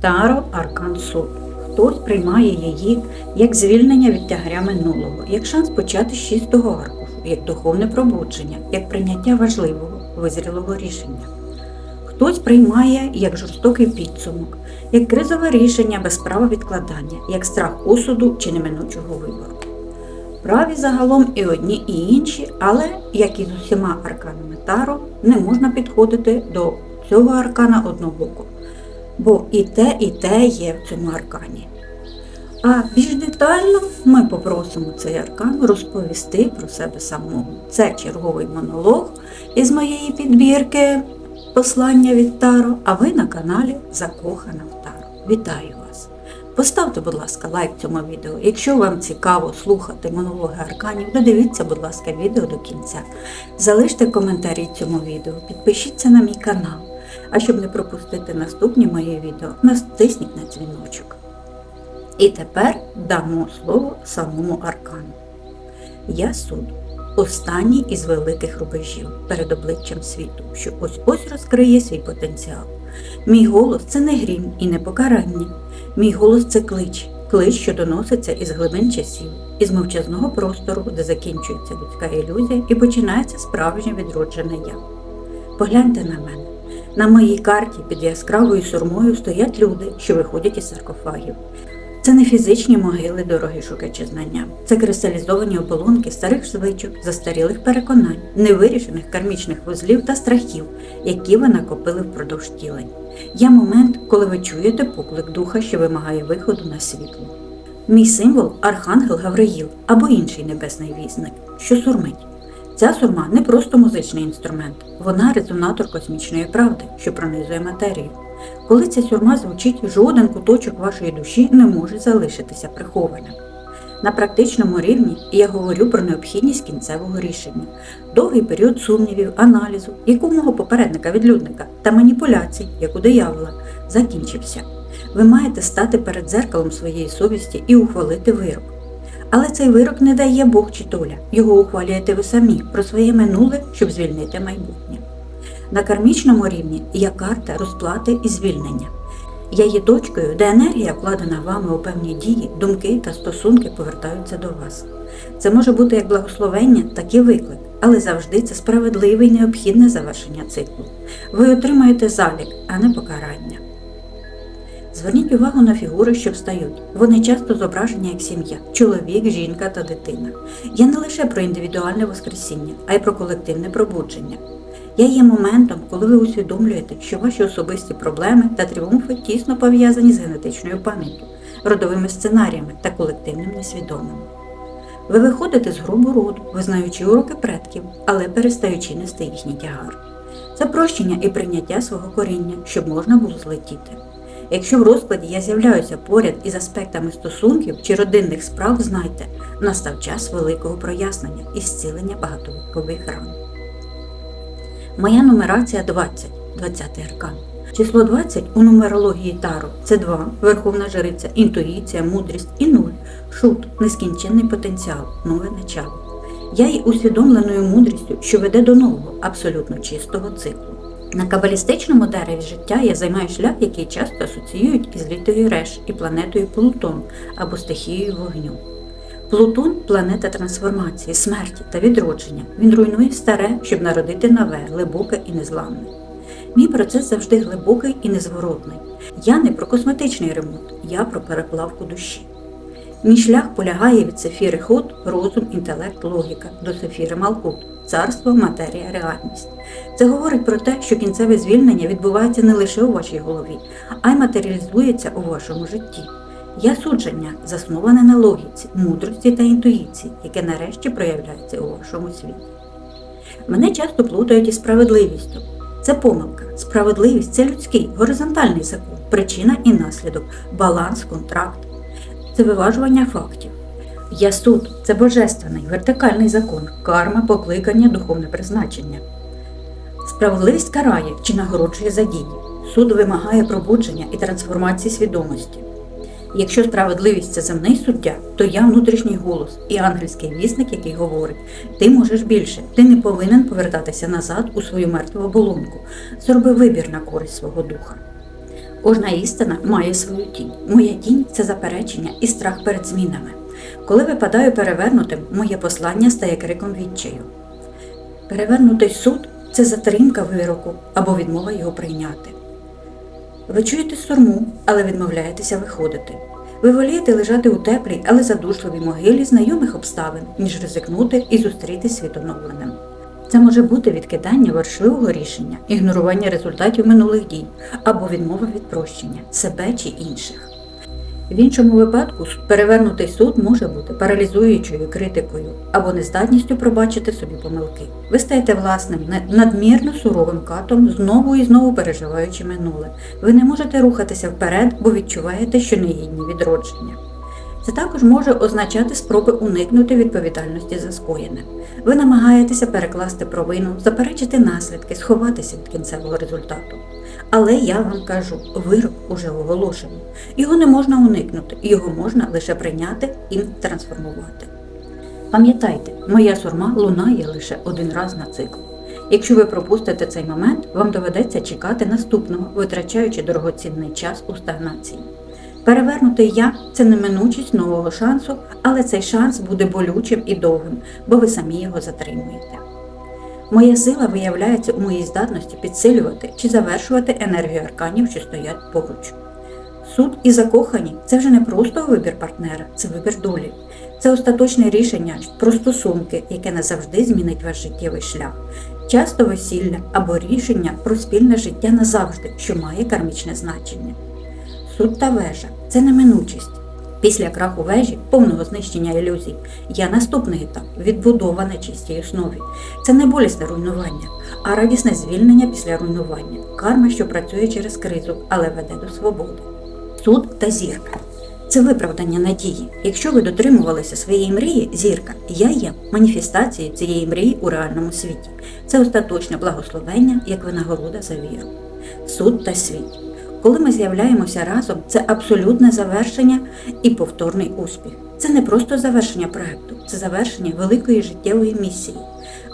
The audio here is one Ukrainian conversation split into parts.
Таро Аркан Суд. Хтось приймає її як звільнення від тягаря минулого, як шанс почати з чистого аркушу, як духовне пробудження, як прийняття важливого, визрілого рішення. Хтось приймає як жорстокий підсумок, як кризове рішення без права відкладання, як страх осуду чи неминучого вибору. Праві загалом і одні, і інші, але, як і з усіма арканами Таро, не можна підходити до цього аркана однобоко, бо і те, і те є в цьому аркані. А більш детально ми попросимо цей аркан розповісти про себе самого. Це черговий монолог із моєї підбірки послання від Таро, а ви на каналі Закохана в Таро. Вітаю вас! Поставте, будь ласка, лайк цьому відео. Якщо вам цікаво слухати монологи арканів, додивіться, будь ласка, відео до кінця. Залиште коментарі цьому відео, підпишіться на мій канал. А щоб не пропустити наступні мої відео, натисніть на дзвіночок. І тепер дамо слово самому аркану. Я суд, останній із великих рубежів перед обличчям світу, що ось ось розкриє свій потенціал. Мій голос це не грім і не покарання. Мій голос це клич, клич, що доноситься із глибин часів, із мовчазного простору, де закінчується людська ілюзія і починається справжнє відроджене я. Погляньте на мене. На моїй карті під яскравою сурмою стоять люди, що виходять із саркофагів. Це не фізичні могили, дороги шукачі знання. Це кристалізовані оболонки старих звичок, застарілих переконань, невирішених кармічних вузлів та страхів, які ви накопили впродовж тілень. Є момент, коли ви чуєте поклик духа, що вимагає виходу на світло. Мій символ архангел Гавриїл або інший небесний вісник, що сурмить. Ця сурма не просто музичний інструмент, вона резонатор космічної правди, що пронизує матерію. Коли ця сюрма звучить, жоден куточок вашої душі не може залишитися прихованим. На практичному рівні я говорю про необхідність кінцевого рішення, довгий період сумнівів, аналізу, як у мого попередника відлюдника та маніпуляцій, як у диявола, закінчився. Ви маєте стати перед дзеркалом своєї совісті і ухвалити вирок. Але цей вирок не дає Бог чи доля. Його ухвалюєте ви самі про своє минуле, щоб звільнити майбутнє. На кармічному рівні є карта розплати і звільнення. Я є точкою, де енергія, вкладена вами у певні дії, думки та стосунки повертаються до вас. Це може бути як благословення, так і виклик, але завжди це справедливе і необхідне завершення циклу. Ви отримаєте залік, а не покарання. Зверніть увагу на фігури, що встають. Вони часто зображені як сім'я, чоловік, жінка та дитина. Я не лише про індивідуальне воскресіння, а й про колективне пробудження. Я є моментом, коли ви усвідомлюєте, що ваші особисті проблеми та тріумфи тісно пов'язані з генетичною пам'яттю, родовими сценаріями та колективним несвідомим. Ви виходите з грубу роду, визнаючи уроки предків, але перестаючи нести їхній тягар. Це прощення і прийняття свого коріння, щоб можна було злетіти. Якщо в розкладі я з'являюся поряд із аспектами стосунків чи родинних справ, знайте, настав час великого прояснення і зцілення багатовікових ран. Моя нумерація 20, 20 аркан. Число 20 у нумерології Таро це 2, верховна жриця, інтуїція, мудрість і 0, шут, нескінченний потенціал, нове начало. Я є усвідомленою мудрістю, що веде до нового, абсолютно чистого циклу. На кабалістичному дереві життя я займаю шлях, який часто асоціюють із літою Реш і планетою Плутон або стихією вогню. Плутон планета трансформації, смерті та відродження. Він руйнує старе, щоб народити нове, глибоке і незламне. Мій процес завжди глибокий і незворотний. Я не про косметичний ремонт, я про переплавку душі. Мій шлях полягає від Сефіри Ход, розум, інтелект, логіка до Сефіри Малкут, царство, матерія, реальність. Це говорить про те, що кінцеве звільнення відбувається не лише у вашій голові, а й матеріалізується у вашому житті. Я судження, засноване на логіці, мудрості та інтуїції, яке нарешті проявляється у вашому світі. Мене часто плутають із справедливістю. Це помилка. Справедливість це людський, горизонтальний закон, причина і наслідок, баланс, контракт. Це виважування фактів. Я суд це божественний, вертикальний закон, карма, покликання, духовне призначення. Справедливість карає чи нагороджує за дії. Суд вимагає пробудження і трансформації свідомості. Якщо справедливість це земний суддя, то я внутрішній голос і ангельський вісник, який говорить: ти можеш більше, ти не повинен повертатися назад у свою мертву оболонку. Зроби вибір на користь свого духа. Кожна істина має свою тінь. Моя тінь це заперечення і страх перед змінами. Коли випадаю перевернутим, моє послання стає криком відчаю. Перевернутий суд це затримка вироку або відмова його прийняти. Ви чуєте сурму, але відмовляєтеся виходити. Ви волієте лежати у теплій, але задушливій могилі знайомих обставин, ніж ризикнути і зустрітись світоновленим. Це може бути відкидання важливого рішення, ігнорування результатів минулих дій або відмова від прощення себе чи інших. В іншому випадку перевернутий суд може бути паралізуючою критикою або нездатністю пробачити собі помилки. Ви стаєте власним, надмірно суровим катом, знову і знову переживаючи минуле. Ви не можете рухатися вперед, бо відчуваєте, що не гідні відродження. Це також може означати спроби уникнути відповідальності за скоєне. Ви намагаєтеся перекласти провину, заперечити наслідки, сховатися від кінцевого результату. Але я вам кажу, вирок уже оголошений. Його не можна уникнути, його можна лише прийняти і трансформувати. Пам'ятайте, моя сурма лунає лише один раз на цикл. Якщо ви пропустите цей момент, вам доведеться чекати наступного, витрачаючи дорогоцінний час у стагнації. Перевернутий я це неминучість нового шансу, але цей шанс буде болючим і довгим, бо ви самі його затримуєте. Моя сила виявляється у моїй здатності підсилювати чи завершувати енергію арканів, що стоять поруч. Суд і закохані це вже не просто вибір партнера, це вибір долі. Це остаточне рішення про стосунки, яке не завжди змінить ваш життєвий шлях. Часто весілля або рішення про спільне життя назавжди, що має кармічне значення. Суд та вежа це неминучість. Після краху вежі, повного знищення ілюзій, є наступний етап відбудова на чистій основі. Це не болісне руйнування, а радісне звільнення після руйнування, карма, що працює через кризу, але веде до свободи. Суд та зірка. Це виправдання надії. Якщо ви дотримувалися своєї мрії, зірка, я є маніфестацією цієї мрії у реальному світі. Це остаточне благословення, як винагорода за віру. Суд та світ. Коли ми з'являємося разом, це абсолютне завершення і повторний успіх. Це не просто завершення проекту, це завершення великої життєвої місії.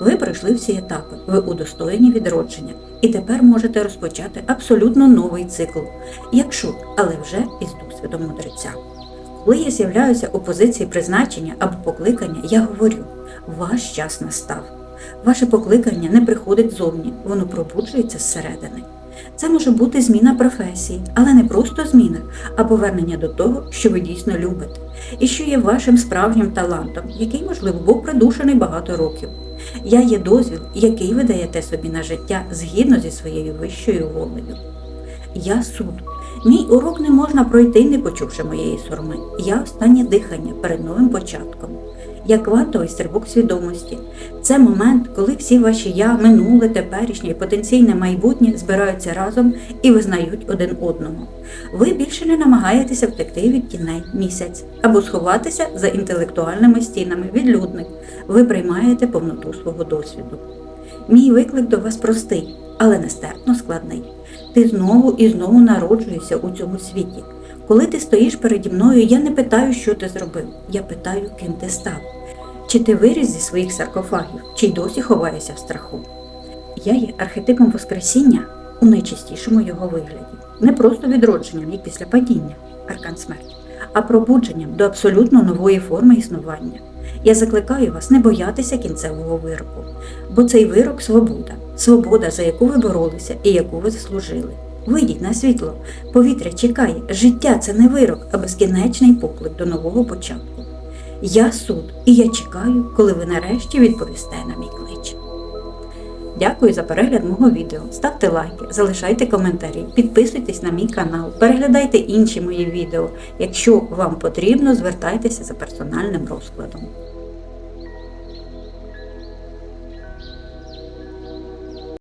Ви пройшли всі етапи, ви удостоєні відродження, і тепер можете розпочати абсолютно новий цикл, як шут, але вже із досвідом мудреця. Коли я з'являюся у позиції призначення або покликання, я говорю: ваш час настав. Ваше покликання не приходить зовні, воно пробуджується зсередини. Це може бути зміна професії, але не просто зміна, а повернення до того, що ви дійсно любите, і що є вашим справжнім талантом, який, можливо, був придушений багато років. Я є дозвіл, який ви даєте собі на життя згідно зі своєю вищою волею. Я суд. Мій урок не можна пройти, не почувши моєї сурми. Я останнє дихання перед новим початком. Я квантовий стрибок свідомості. Це момент, коли всі ваші я, минуле, теперішнє і потенційне майбутнє збираються разом і визнають один одного. Ви більше не намагаєтеся втекти від тіней місяць або сховатися за інтелектуальними стінами відлюдник. Ви приймаєте повноту свого досвіду. Мій виклик до вас простий, але нестерпно складний. Ти знову і знову народжуєшся у цьому світі. Коли ти стоїш переді мною, я не питаю, що ти зробив. Я питаю, ким ти став. Чи ти виріс зі своїх саркофагів, чи й досі ховаєшся в страху? Я є архетипом Воскресіння у найчистішому його вигляді, не просто відродженням, як після падіння, аркан смерті, а пробудженням до абсолютно нової форми існування. Я закликаю вас не боятися кінцевого вироку, бо цей вирок свобода, свобода, за яку ви боролися і яку ви заслужили. Вийдіть на світло, повітря чекає, життя це не вирок, а безкінечний поклик до нового початку. Я суд, і я чекаю, коли ви нарешті відповісте на мій клич. Дякую за перегляд мого відео. Ставте лайки, залишайте коментарі, підписуйтесь на мій канал, переглядайте інші мої відео. Якщо вам потрібно, звертайтеся за персональним розкладом.